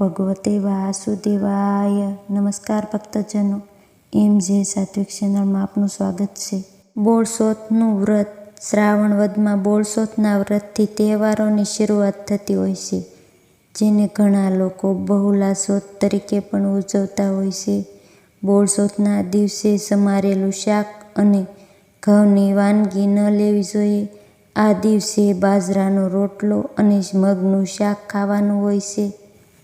ભગવતે વાસુદેવાય. નમસ્કાર ભક્તજનો. એમ જે સાત્વિક ચેનલમાં આપનું સ્વાગત છે. બોળસોથનું વ્રત. શ્રાવણ વદમાં બોળસોથના વ્રતથી તહેવારોની શરૂઆત થતી હોય છે, જેને ઘણા લોકો બહુલાસોથ તરીકે પણ ઉજવતા હોય છે. બોળસોથના દિવસે સમારેલું શાક અને ઘઉંની વાનગી ન લેવી જોઈએ. આ દિવસે બાજરાનો રોટલો અને મગનું શાક ખાવાનું હોય છે.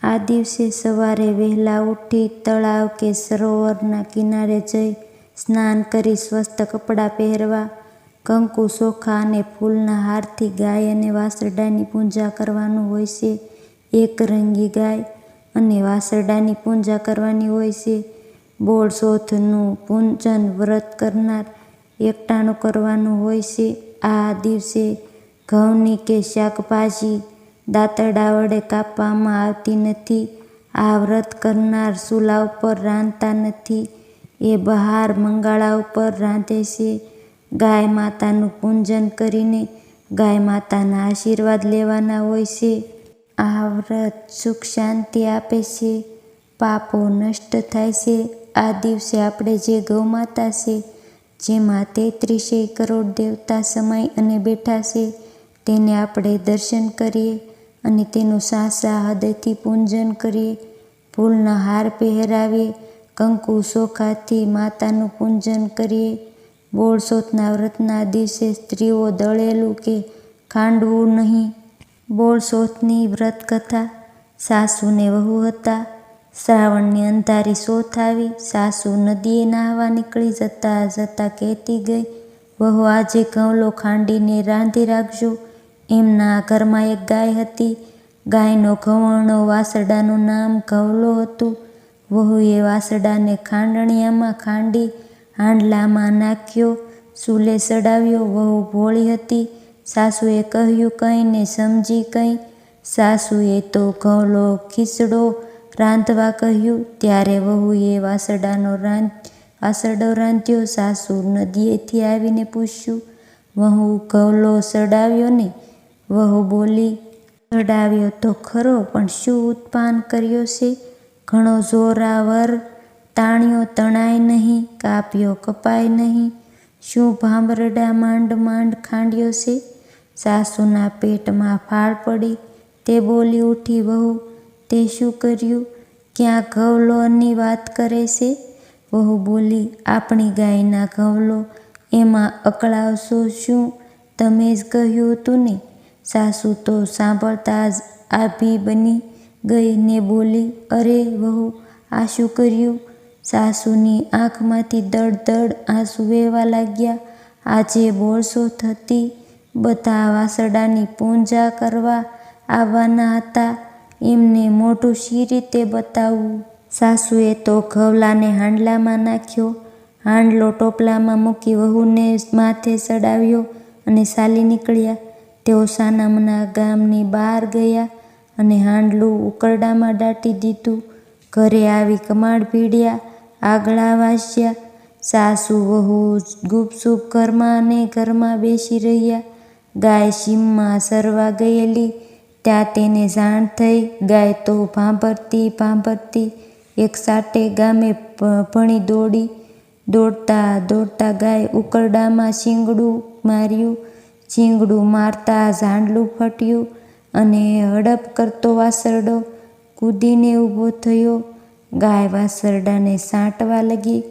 આ દિવસે સવારે વહેલા ઉઠી તળાવ કે સરોવરના કિનારે જઈ સ્નાન કરી સ્વસ્થ કપડાં પહેરવા, કંકુ, સોખા અને ફૂલના હારથી ગાય અને વાસરડાની પૂજા કરવાનું હોય છે. એક રંગી ગાય અને વાસરડાની પૂજા કરવાની હોય છે. બોળસોથનું પૂજન વ્રત કરનાર એકટાણું કરવાનું હોય છે. આ દિવસે ઘઉંની કે શાકભાજી દાંતરડા વડે કાપવામાં આવતી નથી. આ વ્રત કરનાર ચૂલા ઉપર રાંધતા નથી. એ બહાર મંગાળા ઉપર રાંધે છે. ગાય માતાનું પૂજન કરીને ગાય માતાના આશીર્વાદ લેવાના હોય છે. આ વ્રત સુખ શાંતિ આપે છે. પાપો નષ્ટ થાય છે. આ દિવસે આપણે જે ગૌમાતા છે, જેમાં તેત્રીસે કરોડ દેવતા સમય અને બેઠા છે, તેને આપણે દર્શન કરીએ. અને તેનું સાસા હૃદયથી પૂજન કરીએ ફૂલના હાર પહેરાવીએ કંકુ શોખાથી માતાનું પૂજન કરીએ બોળસોથના વ્રતના દિવસે સ્ત્રીઓ દળેલું કે ખાંડવું નહીં. બોળસોથની વ્રત કથા સાસુને વહુ હતા. શ્રાવણની અંધારી સોથ આવી, સાસુ નદીએ નાહવા નીકળી જતા જતા કહેતી ગઈ, વહુ, આજે ઘઉંલો ખાંડીને રાંધી રાખજો. એમના ઘરમાં એક ગાય હતી. ગાયનો ઘવણો વાસરડાનું નામ ઘવલો હતું. વહુએ વાસરડાને ખાંડણિયામાં ખાંડી, હાંડલામાં નાખ્યો ચૂલે ચડાવ્યો વહુ ભોળી હતી. સાસુએ કહ્યું કંઈ ને સમજી કંઈ સાસુએ તો ઘવલો ખીચડો રાંધવા કહ્યું. ત્યારે વહુએ વાસરડાનો રાંધ, વાસરડો રાંધ્યો. સાસુ નદીએથી આવીને પૂછ્યું, વહુ ઘવલો ચડાવ્યો ને વહુ બોલી ચડાવ્યો તો ખરો, પણ શું ઉત્પાન કર્યો છે? ઘણો જોરાવર, તાણ્યો તણાય નહીં, કાપ્યો કપાય નહીં. શું ભાંભરડા માંડ માંડ ખાંડ્યો છે? સાસુના પેટમાં ફાળ પડી. તે બોલી ઉઠી, વહુ, તે શું કર્યું? ક્યાં ઘવલોની વાત કરે છે? વહુ બોલી, આપણી ગાયના ઘવલો એમાં અકળાવશો શું? તમે જ કહ્યું હતું ને સાસુ તો સાંભળતા જ આભી બની ગઈ ને બોલી, અરે વહુ આ શું કર્યું? સાસુની આંખમાંથી દડ દડ આંસુ વહેવા લાગ્યા. આજે બોરસો થતી, બધા વાસડાની પૂજા કરવા આવવાના હતા. એમને મોઢું શી રીતે બતાવવું? સાસુએ તો ઘવલાને હાંડલામાં નાખ્યો. હાંડલો ટોપલામાં મૂકી વહુને માથે ચડાવ્યો અને સાલી નીકળ્યા. તેઓ સાનામના ગામની બહાર ગયા અને હાંડલું ઉકરડામાં દાટી દીધું. ઘરે આવી કમાડ ભીડ્યા આગળા વાસ્યા સાસુ વહુ ગુપસુપ ઘરમાં અને ઘરમાં બેસી રહ્યા. ગાય સીમમાં સરવા ગયેલી, ત્યાં તેને જાણ થઈ. ગાય તો ભાંભરતી ભાંભરતી, એક સાટે ગામે ભણી દોડી. દોડતા દોડતા ગાય ઉકરડામાં શીંગડું માર્યું. શીંગડું મારતા ઝાંડલું ફટ્યું અને હડપ કરતો વાસરડો કૂદીને ઊભો થયો. ગાય વાસરડાને સાંટવા લગી.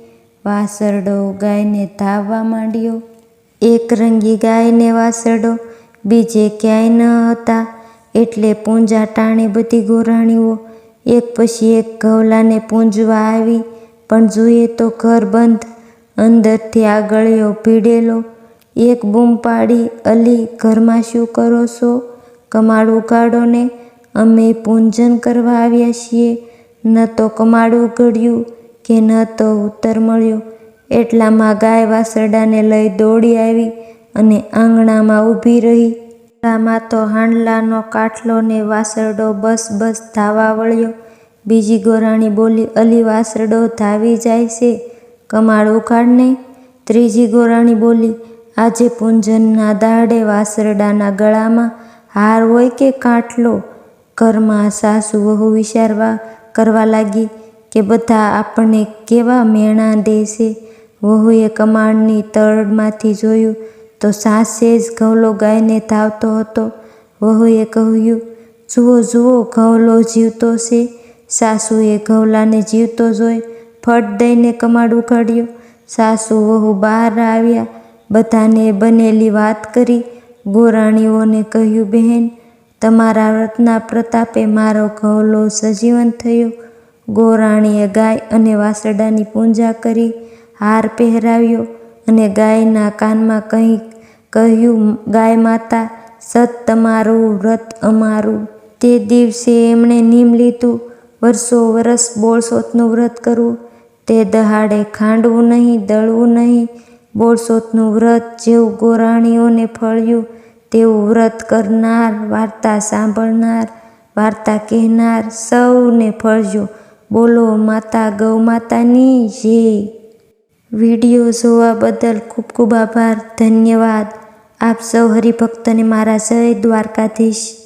વાસરડો ગાયને ધાવવા માંડ્યો. એક રંગી ગાયને વાસરડો બીજે ક્યાંય ન હતા. એટલે પૂંજા ટાણે બધી ગોરાણીઓ એક પછી એક ઘવલાને પૂંજવા આવી. પણ જોઈએ તો ઘર બંધ. અંદરથી આગળિયો ભીડેલો એક બૂમ પાડી, અલી, ઘરમાં શું કરો છો? કમાડ ઉગાડો ને અમે પૂંજન કરવા આવ્યા છીએ. ન તો કમાડ ઉગડ્યું કે ન તો ઉત્તર મળ્યો. એટલામાં ગાય વાસરડાને લઈ દોડી આવી અને આંગણામાં ઊભી રહી. આમાં તો હાંડલાનો કાઠલો ને વાસરડો બસ બસ ધાવા વળ્યો. બીજી ગોરાણી બોલી, અલી, વાસરડો ધાવી જાય છે. કમાડ ઉઘાડને ત્રીજી ગોરાણી બોલી આજે પૂંજનના દાડે વાસરડાના ગળામાં હાર હોય કે કાટલો, ઘરમાં સાસુ વહુ વિચારવા કરવા લાગી કે બધા આપણને કેવા મેણા દેશે? વહુએ કમાણની તળમાંથી જોયું તો સાસે જ ઘવલો ગાયને ધાવતો હતો. વહુએ કહ્યું, જુઓ જુઓ ઘવલો જીવતો છે. સાસુએ ઘવલાને જીવતો જોઈ ફટ દઈને કમાડ ઉઘાડ્યું. સાસુ વહુ બહાર આવ્યા બધાને બનેલી વાત કરી. ગોરાણીઓને કહ્યું, બહેન, તમારા વ્રતના પ્રતાપે મારો ઘવલો સજીવન થયો. ગોરાણીએ ગાય અને વાસડાની પૂજા કરી, હાર પહેરાવ્યો અને ગાયના કાનમાં કંઈ કહ્યું, ગાય માતા, સત તમારું, વ્રત અમારું. તે દિવસે એમણે નિમ લીધું. વર્ષો વરસ બોળસોતનું વ્રત કરવું તે દહાડે ખાંડવું નહીં, દળવું નહીં. બોળસોતનું વ્રત જેવું ગોરાણીઓને ફળ્યું, તેવું વ્રત કરનાર, વાર્તા સાંભળનાર, વાર્તા કહેનાર સૌને ફળજો બોલો, માતા ગૌ માતાની જે. વીડિયો જોવા બદલ ખૂબ ખૂબ આભાર, ધન્યવાદ. આપ સૌ હરિભક્તને મારા જય દ્વારકાધીશ.